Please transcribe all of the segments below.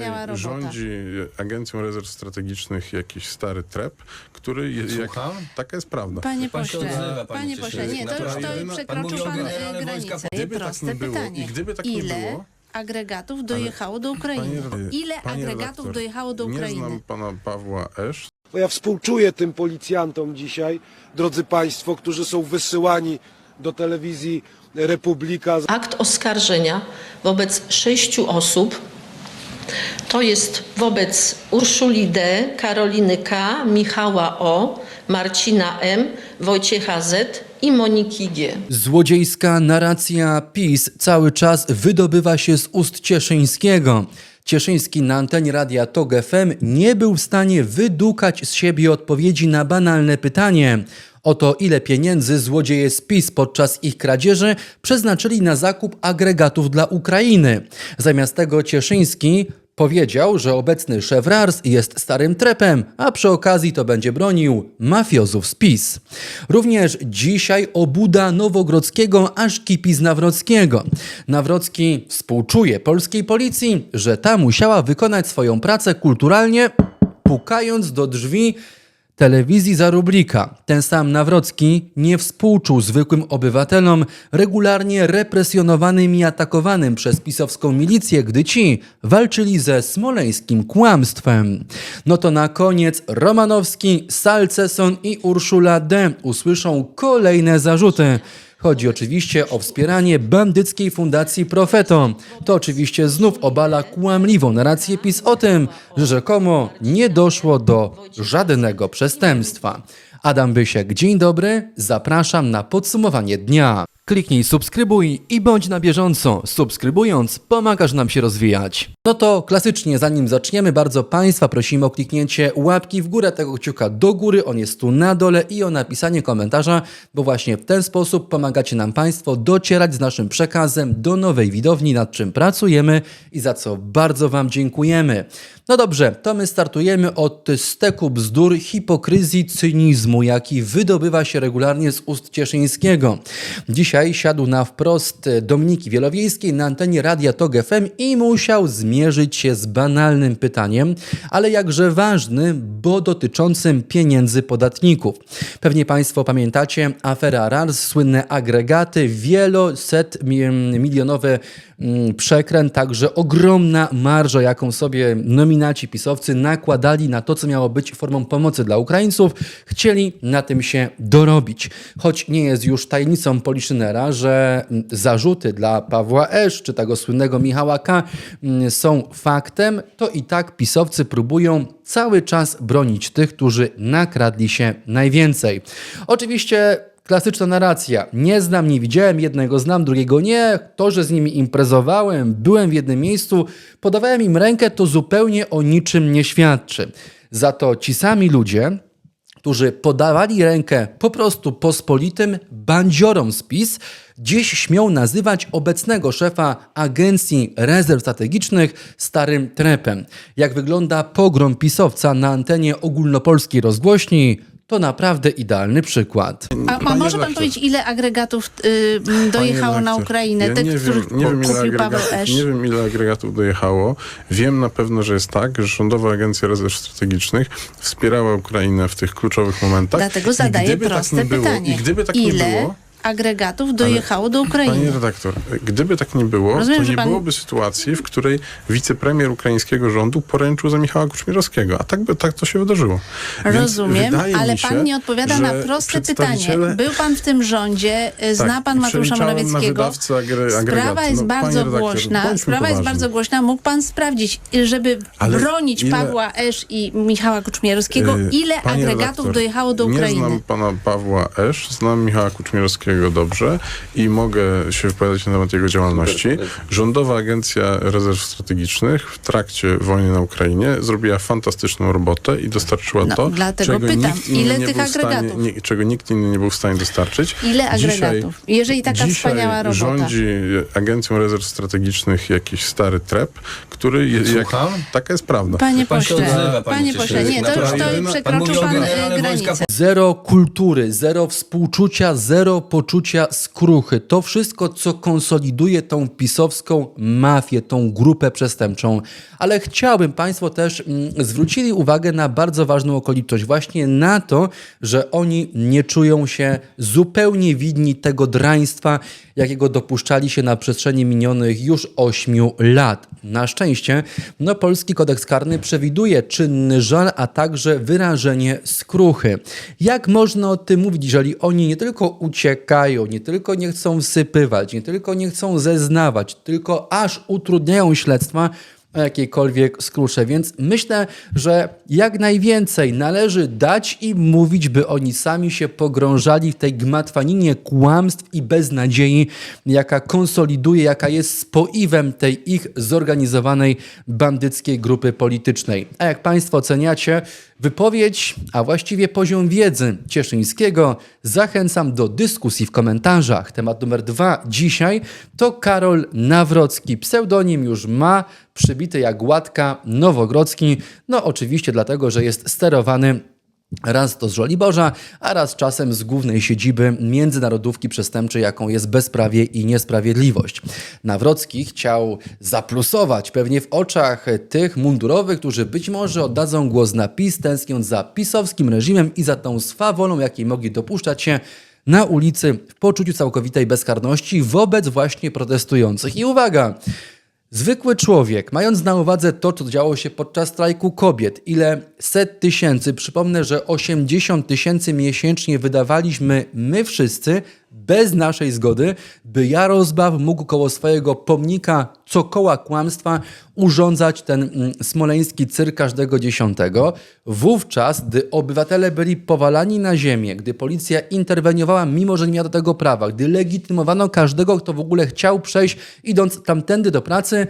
Miała. Rządzi Agencją Rezerw Strategicznych jakiś stary trep, który... Je, jak, taka jest prawda. Panie Pan pośle, odzywa, panie panie pośle, nie, to już to Pan przekroczył o pan e, granicę. Gdyby tak Proste nie było pytanie. i gdyby tak nie Ile było- agregatów dojechało do Ukrainy? Panie- Ile panie agregatów redaktor, dojechało do Nie Ukrainy? znam pana Pawła Esz. Bo ja współczuję tym policjantom dzisiaj, drodzy Państwo, którzy są wysyłani do telewizji Republika. Akt oskarżenia wobec sześciu osób to jest wobec Urszuli D., Karoliny K., Michała O., Marcina M., Wojciecha Z. i Moniki G. Złodziejska narracja PiS cały czas wydobywa się z ust Cieszyńskiego. Cieszyński na antenie radia TOG FM nie był w stanie wydukać z siebie odpowiedzi na banalne pytanie. Oto ile pieniędzy złodzieje z PiS podczas ich kradzieży przeznaczyli na zakup agregatów dla Ukrainy. Zamiast tego Cieszyński Powiedział, że obecny szef RARS jest starym trepem, a przy okazji to będzie bronił mafiozów z PiS. Również dzisiaj obuda Nowogrodzkiego aż kipi z Nawrockiego. Nawrocki współczuje polskiej policji, że ta musiała wykonać swoją pracę kulturalnie, pukając do drzwi telewizji za rubrika. Ten sam Nawrocki nie współczuł zwykłym obywatelom regularnie represjonowanym i atakowanym przez pisowską milicję, gdy ci walczyli ze smoleńskim kłamstwem. No to na koniec Romanowski, Salceson i Urszula D. usłyszą kolejne zarzuty. Chodzi oczywiście o wspieranie bandyckiej fundacji Profeto. To oczywiście znów obala kłamliwą narrację PiS o tym, że rzekomo nie doszło do żadnego przestępstwa. Adam Bysiek, dzień dobry, zapraszam na podsumowanie dnia. Kliknij subskrybuj i bądź na bieżąco. Subskrybując pomagasz nam się rozwijać. No to klasycznie, zanim zaczniemy, bardzo Państwa prosimy o kliknięcie łapki w górę tego kciuka do góry, on jest tu na dole i o napisanie komentarza, bo właśnie w ten sposób pomagacie nam Państwo docierać z naszym przekazem do nowej widowni, nad czym pracujemy i za co bardzo Wam dziękujemy. No dobrze, to my startujemy od steku bzdur, hipokryzji, cynizmu, jaki wydobywa się regularnie z ust Cieszyńskiego. Dzisiaj siadł na wprost Dominiki Wielowiejskiej na antenie Radia TOG FM i musiał zmierzyć się z banalnym pytaniem, ale jakże ważnym, bo dotyczącym pieniędzy podatników. Pewnie Państwo pamiętacie aferę RARS, słynne agregaty, wieloset mi- milionowe mm, przekręt, także ogromna marża, jaką sobie nominaci pisowcy nakładali na to, co miało być formą pomocy dla Ukraińców, chcieli na tym się dorobić. Choć nie jest już tajemnicą Że mm, zarzuty dla Pawła Esz czy tego słynnego Michała K. mm, są faktem, to i tak pisowcy próbują cały czas bronić tych, którzy nakradli się najwięcej. Oczywiście Klasyczna narracja. Nie znam, nie widziałem, jednego znam, drugiego nie. To, że z nimi imprezowałem, byłem w jednym miejscu, podawałem im rękę, to zupełnie o niczym nie świadczy. Za to ci sami ludzie, którzy podawali rękę po prostu pospolitym bandziorom z PiS, dziś śmią nazywać obecnego szefa Agencji Rezerw Strategicznych starym trepem. Jak wygląda pogrom pisowca na antenie ogólnopolskiej rozgłośni, to naprawdę idealny przykład. A, a może pan powiedzieć, ile agregatów y, dojechało na Ukrainę? Ja Tych, nie których wiem, nie wiem, kupił Paweł agregatów, Esz? nie wiem, ile agregatów dojechało. Wiem na pewno, że jest tak, że Rządowa Agencja Rezerw Strategicznych wspierała Ukrainę w tych kluczowych momentach. Dlatego I zadaję gdyby proste tak nie było, pytanie. I gdyby tak ile nie było, agregatów dojechało do Ukrainy? Panie redaktor, gdyby tak nie było, Rozumiem, to nie pan- byłoby sytuacji, w której wicepremier ukraińskiego rządu poręczył za Michała Kuczmierowskiego. A tak, by, tak to się wydarzyło. Więc Rozumiem, ale się, pan nie odpowiada na proste pytanie. przedstawiciele- Był pan w tym rządzie, y, zna Tak, pan Mateusza Morawieckiego. agre- Sprawa agregatu. jest No, bardzo redaktor, głośna. Sprawa jest bardzo głośna. Mógł pan sprawdzić, y, żeby Ale bronić ile- Pawła Esz i Michała Kuczmierowskiego, Yy, ile agregatów redaktor, dojechało do Ukrainy? Nie znam pana Pawła Esz, znam Michała Kuczmierowskiego dobrze i mogę się wypowiadać na temat jego działalności. Rządowa Agencja Rezerw Strategicznych w trakcie wojny na Ukrainie zrobiła fantastyczną robotę i dostarczyła No, to, dlatego czego pytam, nikt inny ile nie tych był w stanie, agregatów? nie, czego nikt inny nie był w stanie dostarczyć. Ile Dzisiaj- agregatów? Jeżeli taka dzisiaj wspaniała robota. rządzi Agencją Rezerw Strategicznych jakiś stary trep, który... Je, jak, taka jest prawda. Panie Pan pośle, odzywa, panie panie pośle, nie, to już to przekroczył Pan pan wojska granicę. Zero kultury, zero współczucia, zero poczucia skruchy. To wszystko, co konsoliduje tą pisowską mafię, tą grupę przestępczą. Ale chciałbym Państwo też mm, zwrócili uwagę na bardzo ważną okoliczność. Właśnie na to, że oni nie czują się zupełnie widni tego draństwa, jakiego dopuszczali się na przestrzeni minionych już ośmiu lat. Na szczęście, no, polski kodeks karny przewiduje czynny żal, a także wyrażenie skruchy. Jak można o tym mówić, jeżeli oni nie tylko uciekają, nie tylko nie chcą wsypywać, nie tylko nie chcą zeznawać, tylko aż utrudniają śledztwa, o jakiejkolwiek skrusze. Więc myślę, że jak najwięcej należy dać im mówić, by oni sami się pogrążali w tej gmatwaninie kłamstw i beznadziei, jaka konsoliduje, jaka jest spoiwem tej ich zorganizowanej bandyckiej grupy politycznej. A jak Państwo oceniacie wypowiedź, a właściwie poziom wiedzy Cieszyńskiego, zachęcam do dyskusji w komentarzach. Temat numer dwa dzisiaj to Karol Nawrocki. Pseudonim już ma, przybity jak łatka Nowogrodzki. No oczywiście dlatego, że jest sterowany Raz to z Żoliborza, a raz czasem z głównej siedziby międzynarodówki przestępczej, jaką jest bezprawie i niesprawiedliwość. Nawrocki chciał zaplusować pewnie w oczach tych mundurowych, którzy być może oddadzą głos na PiS, tęskniąc za pisowskim reżimem i za tą swawolą, jakiej mogli dopuszczać się na ulicy w poczuciu całkowitej bezkarności wobec właśnie protestujących. I uwaga! Zwykły człowiek, mając na uwadze to, co działo się podczas strajku kobiet, ile set tysięcy, przypomnę, że 80 tysięcy miesięcznie wydawaliśmy my wszyscy, bez naszej zgody, by Jarosław mógł koło swojego pomnika cokoła kłamstwa urządzać ten mm, smoleński cyrk każdego dziesiątego. Wówczas, gdy obywatele byli powalani na ziemię, gdy policja interweniowała, mimo że nie miała do tego prawa, gdy legitymowano każdego, kto w ogóle chciał przejść, idąc tamtędy do pracy,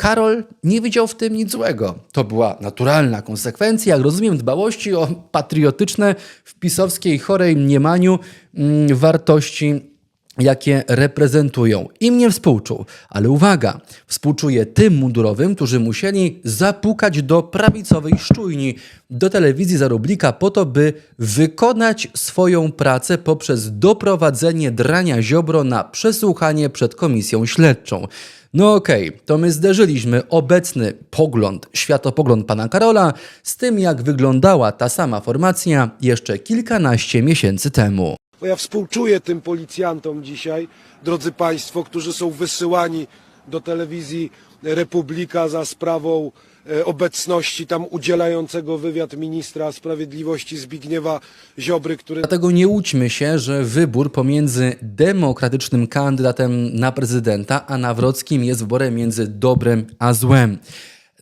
Karol nie widział w tym nic złego. To była naturalna konsekwencja, jak rozumiem, dbałości o patriotyczne w pisowskiej chorej mniemaniu mm, wartości jakie reprezentują. Im nie współczuł, ale uwaga, współczuję tym mundurowym, którzy musieli zapukać do prawicowej szczujni, do telewizji Zarublika po to, by wykonać swoją pracę poprzez doprowadzenie drania Ziobro na przesłuchanie przed komisją śledczą. No okej, to my zderzyliśmy obecny pogląd, światopogląd pana Karola z tym, jak wyglądała ta sama formacja jeszcze kilkanaście miesięcy temu. Bo ja współczuję tym policjantom dzisiaj, drodzy Państwo, którzy są wysyłani do telewizji Republika za sprawą e, obecności tam udzielającego wywiad ministra sprawiedliwości Zbigniewa Ziobry, który Dlatego nie łudźmy się, że wybór pomiędzy demokratycznym kandydatem na prezydenta a Nawrockim jest wyborem między dobrem a złem.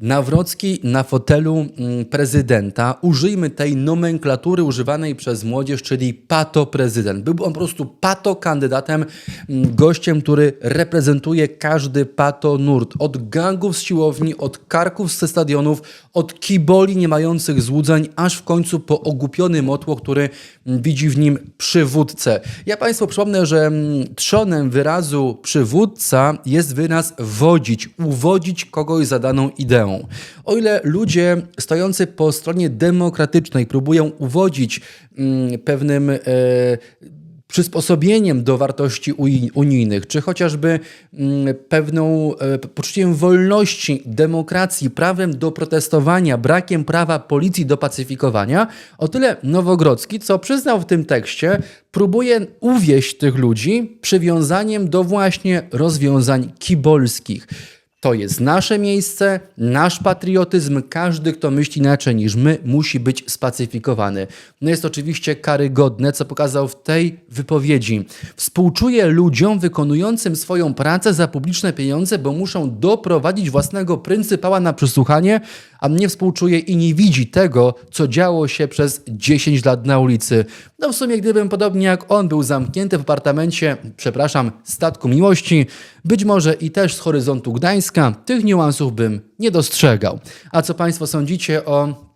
Nawrocki na fotelu mm, prezydenta, użyjmy tej nomenklatury używanej przez młodzież, czyli pato-prezydent. Był on po prostu pato-kandydatem, mm, gościem, który reprezentuje każdy pato-nurt. Od gangów z siłowni, od karków ze stadionów, od kiboli nie mających złudzeń, aż w końcu po ogłupiony motło, który mm, widzi w nim przywódcę. Ja Państwu przypomnę, że trzonem wyrazu przywódca jest wyraz wodzić, uwodzić kogoś za daną O ile ludzie stojący po stronie demokratycznej próbują uwodzić mm, pewnym e, przysposobieniem do wartości uni- unijnych, czy chociażby mm, pewną e, poczuciem wolności, demokracji, prawem do protestowania, brakiem prawa policji do pacyfikowania, o tyle Nowogrodzki, co przyznał w tym tekście, próbuje uwieść tych ludzi przywiązaniem do właśnie rozwiązań kibolskich. To jest nasze miejsce, nasz patriotyzm. Każdy, kto myśli inaczej niż my, musi być spacyfikowany. No jest oczywiście karygodne, co pokazał w tej wypowiedzi. Współczuję ludziom wykonującym swoją pracę za publiczne pieniądze, bo muszą doprowadzić własnego pryncypała na przesłuchanie, a mnie współczuje i nie widzi tego, co działo się przez 10 lat na ulicy. No w sumie, gdybym podobnie jak on był zamknięty w apartamencie, przepraszam, statku miłości, być może i też z horyzontu Gdańska, tych niuansów bym nie dostrzegał. A co Państwo sądzicie o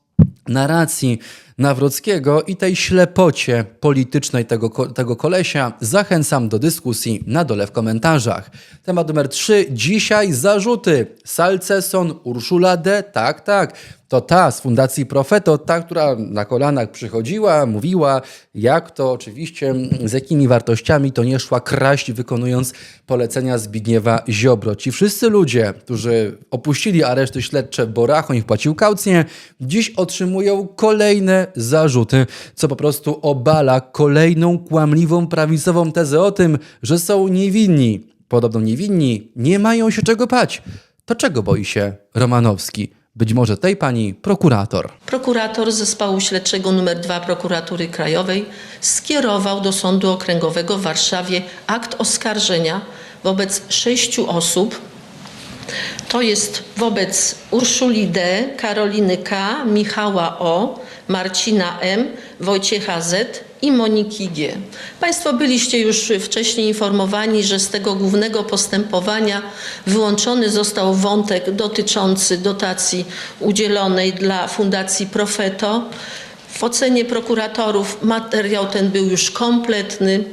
narracji Nawrockiego i tej ślepocie politycznej tego, tego kolesia zachęcam do dyskusji na dole w komentarzach. Temat numer 3. Dzisiaj zarzuty. Salceson, Urszula D. Tak, tak. To ta z Fundacji Profeto, ta, która na kolanach przychodziła, mówiła, jak to oczywiście, z jakimi wartościami to nie szła kraść, wykonując polecenia Zbigniewa Ziobro. Ci wszyscy ludzie, którzy opuścili areszty śledcze, bo Rachon ich płacił kaucję, dziś otrzymują kolejne zarzuty, co po prostu obala kolejną kłamliwą, prawicową tezę o tym, że są niewinni. Podobno niewinni, nie mają się czego bać. To czego boi się Romanowski? Być może tej pani prokurator. Prokurator Zespołu Śledczego nr 2 Prokuratury Krajowej skierował do Sądu Okręgowego w Warszawie akt oskarżenia wobec sześciu osób. To jest wobec Urszuli D., Karoliny K., Michała O., Marcina M., Wojciecha Z. i Moniki G. Państwo byliście już wcześniej informowani, że z tego głównego postępowania wyłączony został wątek dotyczący dotacji udzielonej dla Fundacji Profeto. W ocenie prokuratorów materiał ten był już kompletny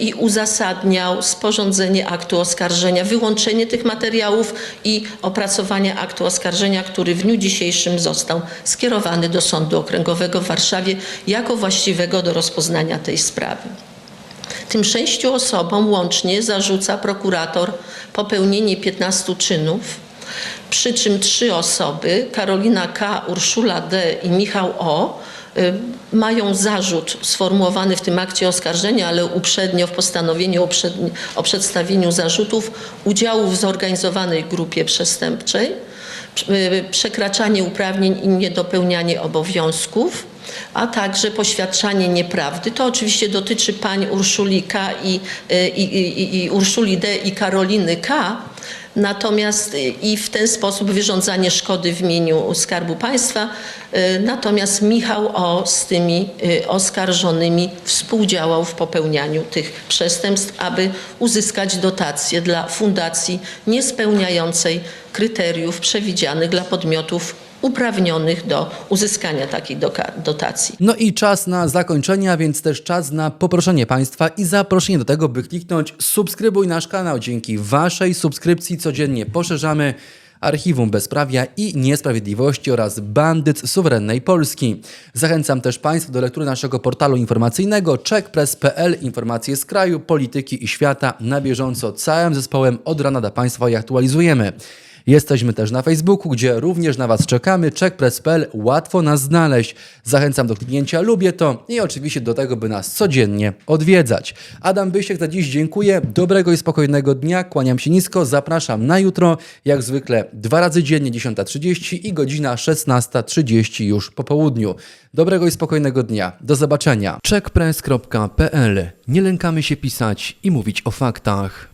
i uzasadniał sporządzenie aktu oskarżenia, wyłączenie tych materiałów i opracowanie aktu oskarżenia, który w dniu dzisiejszym został skierowany do Sądu Okręgowego w Warszawie jako właściwego do rozpoznania tej sprawy. Tym sześciu osobom łącznie zarzuca prokurator popełnienie 15 czynów, przy czym trzy osoby, Karolina K., Urszula D. i Michał O., y, mają zarzut sformułowany w tym akcie oskarżenia, ale uprzednio w postanowieniu o, przedstawieniu zarzutów udziału w zorganizowanej grupie przestępczej, prze- y, przekraczanie uprawnień i niedopełnianie obowiązków, a także poświadczanie nieprawdy. To oczywiście dotyczy pań Urszuli K. i, y, i, i, i Urszuli D. i Karoliny K., Natomiast y, i w ten sposób wyrządzanie szkody w imieniu Skarbu Państwa. y, Natomiast Michał O. z tymi y, oskarżonymi współdziałał w popełnianiu tych przestępstw, aby uzyskać dotacje dla fundacji niespełniającej kryteriów przewidzianych dla podmiotów uprawnionych do uzyskania takiej dotacji. No i czas na zakończenie, a więc też czas na poproszenie Państwa i zaproszenie do tego, by kliknąć subskrybuj nasz kanał. Dzięki Waszej subskrypcji codziennie poszerzamy archiwum bezprawia i niesprawiedliwości oraz bandyt suwerennej Polski. Zachęcam też Państwa do lektury naszego portalu informacyjnego checkpress.pl. Informacje z kraju, polityki i świata na bieżąco całym zespołem od rana dla Państwa je aktualizujemy. Jesteśmy też na Facebooku, gdzie również na Was czekamy. Checkpress.pl, łatwo nas znaleźć. Zachęcam do kliknięcia lubię to i oczywiście do tego, by nas codziennie odwiedzać. Adam Bysiek za dziś dziękuję. Dobrego i spokojnego dnia. Kłaniam się nisko. Zapraszam na jutro. Jak zwykle dwa razy dziennie 10.30 i godzina 16.30 już po południu. Dobrego i spokojnego dnia. Do zobaczenia. Checkpress.pl. Nie lękamy się pisać i mówić o faktach.